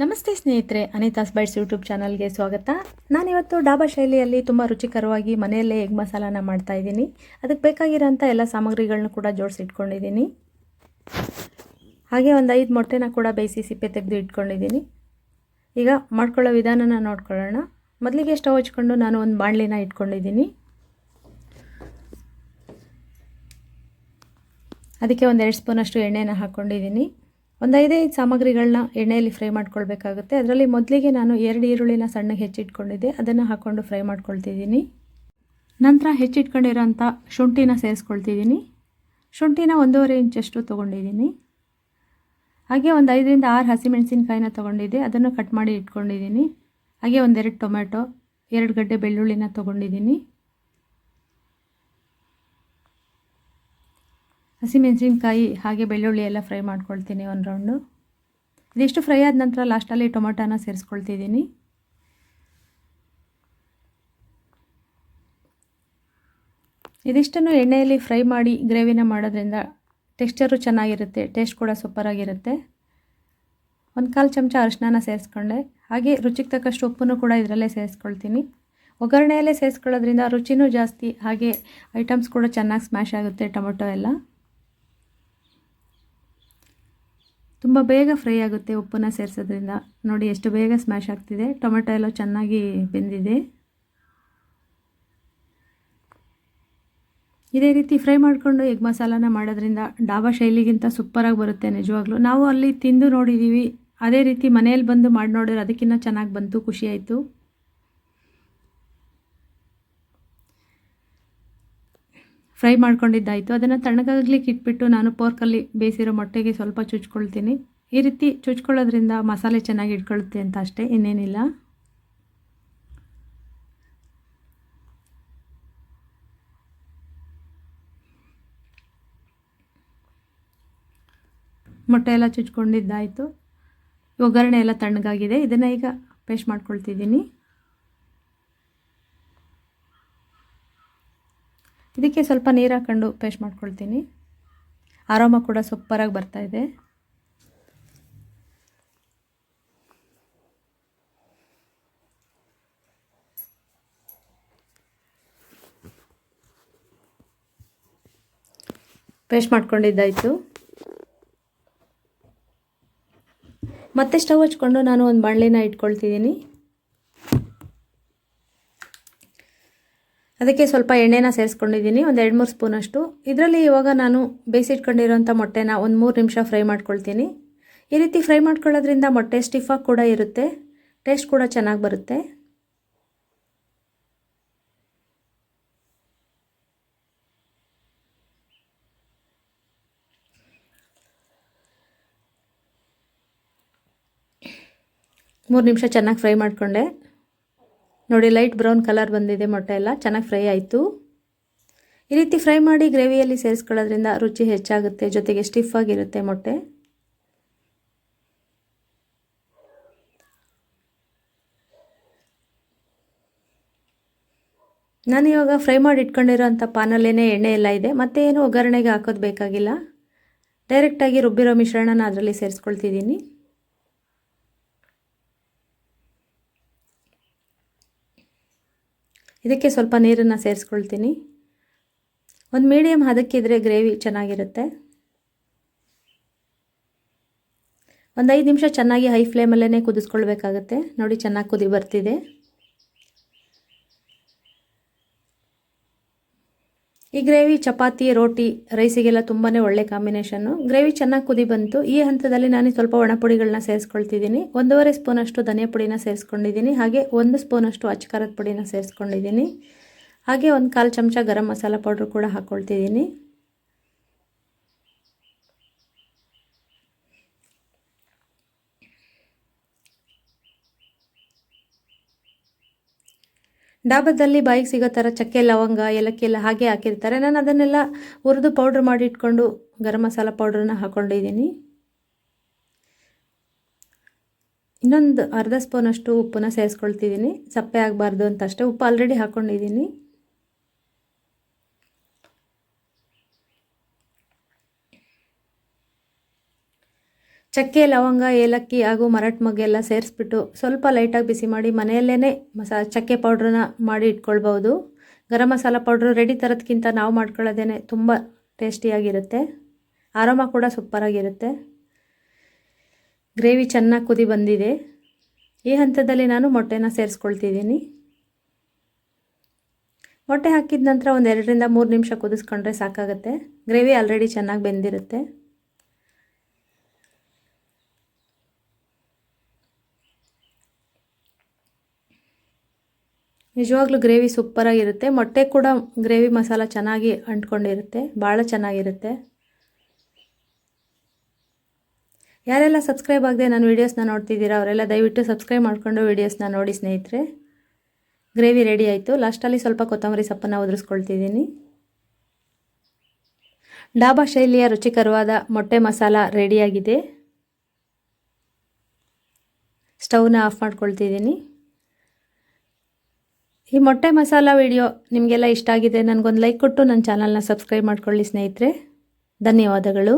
ನಮಸ್ತೆ ಸ್ನೇಹಿತರೆ, ಅನಿತಾಸ್ bites YouTube ಚಾನಲ್ಗೆ ಸ್ವಾಗತ. ನಾನಿವತ್ತು ಡಾಬಾ ಶೈಲಿಯಲ್ಲಿ ತುಂಬ ರುಚಿಕರವಾಗಿ ಮನೆಯಲ್ಲೇ ಎಗ್ ಮಸಾಲಾನ ಮಾಡ್ತಾ ಇದ್ದೀನಿ. ಅದಕ್ಕೆ ಬೇಕಾಗಿರೋಂಥ ಎಲ್ಲ ಸಾಮಗ್ರಿಗಳನ್ನ ಕೂಡ ಜೋಡಿಸಿಟ್ಕೊಂಡಿದ್ದೀನಿ. ಹಾಗೆ ಒಂದು ಐದು ಮೊಟ್ಟೆನ ಕೂಡ ಬೇಯಿಸಿ ಸಿಪ್ಪೆ ತೆಗೆದು ಇಟ್ಕೊಂಡಿದ್ದೀನಿ. ಈಗ ಮಾಡ್ಕೊಳ್ಳೋ ವಿಧಾನನ ನೋಡ್ಕೊಳ್ಳೋಣ. ಮೊದಲಿಗೆ ಸ್ಟವ್ ಹಚ್ಕೊಂಡು ನಾನು ಒಂದು ಬಾಣಲಿನ ಇಟ್ಕೊಂಡಿದ್ದೀನಿ. ಅದಕ್ಕೆ ಒಂದು ಎರಡು ಸ್ಪೂನಷ್ಟು ಎಣ್ಣೆನ ಹಾಕ್ಕೊಂಡಿದ್ದೀನಿ ಒಂದು ಐದೈದು ಸಾಮಗ್ರಿಗಳನ್ನ ಎಣ್ಣೆಯಲ್ಲಿ ಫ್ರೈ ಮಾಡ್ಕೊಳ್ಬೇಕಾಗುತ್ತೆ. ಅದರಲ್ಲಿ ಮೊದಲಿಗೆ ನಾನು ಎರಡು ಈರುಳ್ಳಿನ ಸಣ್ಣಗೆ ಹೆಚ್ಚಿಟ್ಕೊಂಡಿದ್ದೆ. ಅದನ್ನು ಹಾಕ್ಕೊಂಡು ಫ್ರೈ ಮಾಡ್ಕೊಳ್ತಿದ್ದೀನಿ. ನಂತರ ಹೆಚ್ಚಿಟ್ಕೊಂಡಿರೋಂಥ ಶುಂಠಿನ ಸೇರಿಸ್ಕೊಳ್ತಿದ್ದೀನಿ. ಶುಂಠಿನ ಒಂದೂವರೆ ಇಂಚಷ್ಟು ತೊಗೊಂಡಿದ್ದೀನಿ. ಹಾಗೆ ಒಂದು ಐದರಿಂದ ಆರು ಹಸಿಮೆಣಸಿನ್ಕಾಯಿನ ತೊಗೊಂಡಿದ್ದೆ. ಅದನ್ನು ಕಟ್ ಮಾಡಿ ಇಟ್ಕೊಂಡಿದ್ದೀನಿ. ಹಾಗೆ ಒಂದೆರಡು ಟೊಮೆಟೊ ಎರಡು ಗಡ್ಡೆ ಬೆಳ್ಳುಳ್ಳಿನ ತೊಗೊಂಡಿದ್ದೀನಿ. ಹಸಿಮೆಣಸಿನ್ಕಾಯಿ ಹಾಗೆ ಬೆಳ್ಳುಳ್ಳಿ ಎಲ್ಲ ಫ್ರೈ ಮಾಡ್ಕೊಳ್ತೀನಿ ಒಂದು ರೌಂಡು. ಇದಿಷ್ಟು ಫ್ರೈ ಆದ ನಂತರ ಲಾಸ್ಟಲ್ಲಿ ಟೊಮೊಟೊನ ಸೇರಿಸ್ಕೊಳ್ತಿದ್ದೀನಿ. ಇದಿಷ್ಟನ್ನು ಎಣ್ಣೆಯಲ್ಲಿ ಫ್ರೈ ಮಾಡಿ ಗ್ರೇವಿನ ಮಾಡೋದ್ರಿಂದ ಟೆಕ್ಸ್ಚರು ಚೆನ್ನಾಗಿರುತ್ತೆ, ಟೇಸ್ಟ್ ಕೂಡ ಸೂಪರಾಗಿರುತ್ತೆ. ಒಂದು ಕಾಲು ಚಮಚ ಅರಿಶಿನ ಸೇರಿಸ್ಕೊಂಡೆ. ಹಾಗೆ ರುಚಿಗೆ ತಕ್ಕಷ್ಟು ಉಪ್ಪನ್ನು ಕೂಡ ಇದರಲ್ಲೇ ಸೇರಿಸ್ಕೊಳ್ತೀನಿ. ಒಗ್ಗರಣೆಯಲ್ಲೇ ಸೇರಿಸ್ಕೊಳ್ಳೋದ್ರಿಂದ ರುಚಿನೂ ಜಾಸ್ತಿ, ಹಾಗೆ ಐಟಮ್ಸ್ ಕೂಡ ಚೆನ್ನಾಗಿ ಸ್ಮ್ಯಾಶ್ ಆಗುತ್ತೆ ಟೊಮೊಟೊ ಎಲ್ಲ. ತುಂಬ ಬೇಗ ಫ್ರೈ ಆಗುತ್ತೆ ಉಪ್ಪನ್ನ ಸೇರಿಸೋದ್ರಿಂದ. ನೋಡಿ, ಎಷ್ಟು ಬೇಗ ಸ್ಮ್ಯಾಶ್ ಆಗ್ತಿದೆ. ಟೊಮೆಟೊ ಎಲ್ಲ ಚೆನ್ನಾಗಿ ಬೆಂದಿದೆ. ಇದೇ ರೀತಿ ಫ್ರೈ ಮಾಡಿಕೊಂಡು ಎಗ್ ಮಸಾಲಾನ ಮಾಡೋದ್ರಿಂದ ಡಾಬಾ ಶೈಲಿಗಿಂತ ಸೂಪರಾಗಿ ಬರುತ್ತೆ ನಿಜವಾಗ್ಲೂ. ನಾವು ಅಲ್ಲಿ ತಿಂದು ನೋಡಿದ್ದೀವಿ ಅದೇ ರೀತಿ ಮನೆಯಲ್ಲಿ ಬಂದು ಮಾಡಿ ನೋಡಿದ್ರೆ ಅದಕ್ಕಿಂತ ಚೆನ್ನಾಗಿ ಬಂತು, ಖುಷಿ ಫ್ರೈ ಮಾಡ್ಕೊಂಡಿದ್ದಾಯಿತು. ಅದನ್ನು ತಣ್ಣಗಾಗ್ಲಿಕ್ಕೆ ಇಟ್ಬಿಟ್ಟು ನಾನು ಪೋರ್ಕಲ್ಲಿ ಬೇಯಿಸಿರೋ ಮೊಟ್ಟೆಗೆ ಸ್ವಲ್ಪ ಚುಚ್ಕೊಳ್ತೀನಿ. ಈ ರೀತಿ ಚುಚ್ಕೊಳ್ಳೋದ್ರಿಂದ ಮಸಾಲೆ ಚೆನ್ನಾಗಿ ಇಟ್ಕೊಳ್ಳುತ್ತೆ ಅಂತ ಅಷ್ಟೇ, ಇನ್ನೇನಿಲ್ಲ. ಮೊಟ್ಟೆ ಎಲ್ಲ ಚುಚ್ಕೊಂಡಿದ್ದಾಯಿತು. ಒಗ್ಗರಣೆ ಎಲ್ಲ ತಣ್ಣಗಾಗಿದೆ. ಇದನ್ನು ಈಗ ಪೇಸ್ಟ್ ಮಾಡ್ಕೊಳ್ತಿದ್ದೀನಿ. ಇದಕ್ಕೆ ಸ್ವಲ್ಪ ನೀರು ಹಾಕ್ಕೊಂಡು ಪೇಸ್ಟ್ ಮಾಡ್ಕೊಳ್ತೀನಿ. ಆರಾಮ ಕೂಡ ಸೂಪರಾಗಿ ಬರ್ತಾಯಿದೆ ಪೇಸ್ಟ್ ಮಾಡ್ಕೊಂಡಿದ್ದಾಯಿತು. ಮತ್ತೆ ಸ್ಟವ್ ಹಚ್ಕೊಂಡು ನಾನು ಒಂದು ಬಾಣಲಿನ ಇಟ್ಕೊಳ್ತಿದ್ದೀನಿ. ಅದಕ್ಕೆ ಸ್ವಲ್ಪ ಎಣ್ಣೆನ ಸೇರಿಸ್ಕೊಂಡಿದ್ದೀನಿ, ಒಂದು ಎರಡು ಮೂರು ಸ್ಪೂನಷ್ಟು ಇದರಲ್ಲಿ ಇವಾಗ ನಾನು ಬೇಯಿಸಿಟ್ಕೊಂಡಿರೋಂಥ ಮೊಟ್ಟೆನ ಒಂದು ಮೂರು ನಿಮಿಷ ಫ್ರೈ ಮಾಡ್ಕೊಳ್ತೀನಿ. ಈ ರೀತಿ ಫ್ರೈ ಮಾಡ್ಕೊಳ್ಳೋದ್ರಿಂದ ಮೊಟ್ಟೆ ಸ್ಟಿಫಾಗಿ ಕೂಡ ಇರುತ್ತೆ, ಟೇಸ್ಟ್ ಕೂಡ ಚೆನ್ನಾಗಿ ಬರುತ್ತೆ. ಮೂರು ನಿಮಿಷ ಚೆನ್ನಾಗಿ ಫ್ರೈ ಮಾಡಿಕೊಂಡೆ. ನೋಡಿ ಲೈಟ್ ಬ್ರೌನ್ ಕಲರ್ ಬಂದಿದೆ ಮೊಟ್ಟೆ ಎಲ್ಲ. ಚೆನ್ನಾಗಿ ಫ್ರೈ ಆಯಿತು. ಈ ರೀತಿ ಫ್ರೈ ಮಾಡಿ ಗ್ರೇವಿಯಲ್ಲಿ ಸೇರಿಸ್ಕೊಳ್ಳೋದ್ರಿಂದ ರುಚಿ ಹೆಚ್ಚಾಗುತ್ತೆ, ಜೊತೆಗೆ ಸ್ಟಿಫ್ ಆಗಿರುತ್ತೆ ಮೊಟ್ಟೆ. ನಾನು ಇವಾಗ ಫ್ರೈ ಮಾಡಿ ಇಟ್ಕೊಂಡಿರೋಂಥ ಪಾನಲ್ಲೇ ಎಣ್ಣೆ ಎಲ್ಲ ಇದೆ. ಮತ್ತೆ ಏನು ಒಗ್ಗರಣೆಗೆ ಹಾಕೋದು ಬೇಕಾಗಿಲ್ಲ. ಡೈರೆಕ್ಟಾಗಿ ರುಬ್ಬಿರೋ ಮಿಶ್ರಣನ ಅದರಲ್ಲಿ ಸೇರಿಸ್ಕೊಳ್ತಿದ್ದೀನಿ. ಇದಕ್ಕೆ ಸ್ವಲ್ಪ ನೀರನ್ನು ಸೇರಿಸ್ಕೊಳ್ತೀನಿ. ಒಂದು ಮೀಡಿಯಮ್ ಹದಕ್ಕಿದ್ರೆ ಗ್ರೇವಿ ಚೆನ್ನಾಗಿರುತ್ತೆ. ಒಂದು ಐದು ನಿಮಿಷ ಚೆನ್ನಾಗಿ ಹೈ ಫ್ಲೇಮಲ್ಲೇ ಕುದಿಸ್ಕೊಳ್ಬೇಕಾಗತ್ತೆ. ನೋಡಿ ಚೆನ್ನಾಗಿ ಕುದಿ ಬರ್ತಿದೆ. ಈ ಗ್ರೇವಿ, ಚಪಾತಿ, ರೋಟಿ, ರೈಸಿಗೆಲ್ಲ ತುಂಬಾ ಒಳ್ಳೆ ಕಾಂಬಿನೇಷನ್ನು ಗ್ರೇವಿ ಚೆನ್ನಾಗಿ ಕುದಿ ಬಂತು. ಈ ಹಂತದಲ್ಲಿ ನಾನು ಸ್ವಲ್ಪ ಒಣಪುಡಿಗಳನ್ನ ಸೇರಿಸ್ಕೊಳ್ತಿದ್ದೀನಿ. ಒಂದೂವರೆ ಸ್ಪೂನಷ್ಟು ಧನಿಯಾ ಪುಡಿನ ಸೇರಿಸ್ಕೊಂಡಿದ್ದೀನಿ. ಹಾಗೆ ಒಂದು ಸ್ಪೂನಷ್ಟು ಅಚ್ಚಕಾರದ ಪುಡಿನ ಸೇರಿಸ್ಕೊಂಡಿದ್ದೀನಿ. ಹಾಗೆ ಒಂದು ಕಾಲು ಚಮಚ ಗರಂ ಮಸಾಲ ಪೌಡ್ರ್ ಕೂಡ ಹಾಕ್ಕೊಳ್ತಿದ್ದೀನಿ ಡಾಬಾದಲ್ಲಿ ಬಾಯಿಗೆ ಸಿಗೋ ಥರ ಚಕ್ಕೆ, ಲವಂಗ ಏಲಕ್ಕಿ ಎಲ್ಲ ಹಾಗೆ ಹಾಕಿರ್ತಾರೆ. ನಾನು ಅದನ್ನೆಲ್ಲ ಹುರಿದು ಪೌಡ್ರ್ ಮಾಡಿ ಇಟ್ಕೊಂಡು ಗರಂ ಮಸಾಲ ಪೌಡ್ರನ್ನ ಹಾಕ್ಕೊಂಡಿದ್ದೀನಿ ಇನ್ನೊಂದು ಅರ್ಧ ಸ್ಪೂನಷ್ಟು ಉಪ್ಪನ್ನ ಸೇರಿಸ್ಕೊಳ್ತಿದ್ದೀನಿ. ಸಪ್ಪೆ ಆಗಬಾರ್ದು ಅಂತ ಅಷ್ಟೇ ಉಪ್ಪು ಆಲ್ರೆಡಿ ಹಾಕ್ಕೊಂಡಿದ್ದೀನಿ. ಚಕ್ಕೆ, ಲವಂಗ, ಏಲಕ್ಕಿ ಹಾಗೂ ಮರಟ್ ಮಗ್ಗೆ ಎಲ್ಲ ಸೇರಿಸ್ಬಿಟ್ಟು ಸ್ವಲ್ಪ ಲೈಟಾಗಿ ಬಿಸಿ ಮಾಡಿ ಮನೆಯಲ್ಲೇ ಮಸಾ, ಚಕ್ಕೆ ಪೌಡ್ರನ್ನ ಮಾಡಿ ಇಟ್ಕೊಳ್ಬೋದು ಗರಂ ಮಸಾಲ ಪೌಡ್ರು ರೆಡಿ ತರೋದಕ್ಕಿಂತ ನಾವು ಮಾಡ್ಕೊಳ್ಳೋದೇ ತುಂಬ ಟೇಸ್ಟಿಯಾಗಿರುತ್ತೆ ಆರಾಮ ಕೂಡ ಸೂಪರಾಗಿರುತ್ತೆ ಗ್ರೇವಿ ಚೆನ್ನಾಗಿ ಕುದಿ ಬಂದಿದೆ. ಈ ಹಂತದಲ್ಲಿ ನಾನು ಮೊಟ್ಟೆನ ಸೇರಿಸ್ಕೊಳ್ತಿದ್ದೀನಿ. ಮೊಟ್ಟೆ ಹಾಕಿದ ನಂತರ ಒಂದು ಎರಡರಿಂದ ಮೂರು ನಿಮಿಷ ಕುದಿಸ್ಕೊಂಡ್ರೆ ಸಾಕಾಗುತ್ತೆ. ಗ್ರೇವಿ ಆಲ್ರೆಡಿ ಚೆನ್ನಾಗಿ ಬೆಂದಿರುತ್ತೆ. ನಿಜವಾಗ್ಲೂ ಗ್ರೇವಿ ಸೂಪರಾಗಿರುತ್ತೆ ಮೊಟ್ಟೆ ಕೂಡ ಗ್ರೇವಿ ಮಸಾಲ ಚೆನ್ನಾಗಿ ಅಂಟ್ಕೊಂಡಿರುತ್ತೆ. ಭಾಳ ಚೆನ್ನಾಗಿರುತ್ತೆ. ಯಾರೆಲ್ಲ ಸಬ್ಸ್ಕ್ರೈಬ್ ಆಗದೆ ನಾನು ವೀಡಿಯೋಸ್ನ ನೋಡ್ತಿದ್ದೀರಾ, ಅವರೆಲ್ಲ ದಯವಿಟ್ಟು ಸಬ್ಸ್ಕ್ರೈಬ್ ಮಾಡಿಕೊಂಡು ವೀಡಿಯೋಸ್ನ ನೋಡಿ ಸ್ನೇಹಿತರೆ. ಗ್ರೇವಿ ರೆಡಿ ಆಯಿತು. ಲಾಸ್ಟಲ್ಲಿ ಸ್ವಲ್ಪ ಕೊತ್ತಂಬರಿ ಸೊಪ್ಪನ್ನು ಉದುರಿಸ್ಕೊಳ್ತಿದ್ದೀನಿ. ಡಾಬಾ ಶೈಲಿಯ ರುಚಿಕರವಾದ ಮೊಟ್ಟೆ ಮಸಾಲ ರೆಡಿಯಾಗಿದೆ. ಸ್ಟವ್ನ ಆಫ್ ಮಾಡ್ಕೊಳ್ತಿದ್ದೀನಿ. ಈ ಮೊಟ್ಟೆ ಮಸಾಲ ವಿಡಿಯೋ ನಿಮಗೆಲ್ಲ ಇಷ್ಟ ಆಗಿದೆ, ನನಗೊಂದು ಲೈಕ್ ಕೊಟ್ಟು ನನ್ನ ಚಾನಲ್ನ ಸಬ್ಸ್ಕ್ರೈಬ್ ಮಾಡ್ಕೊಳ್ಳಿ ಸ್ನೇಹಿತರೆ. ಧನ್ಯವಾದಗಳು.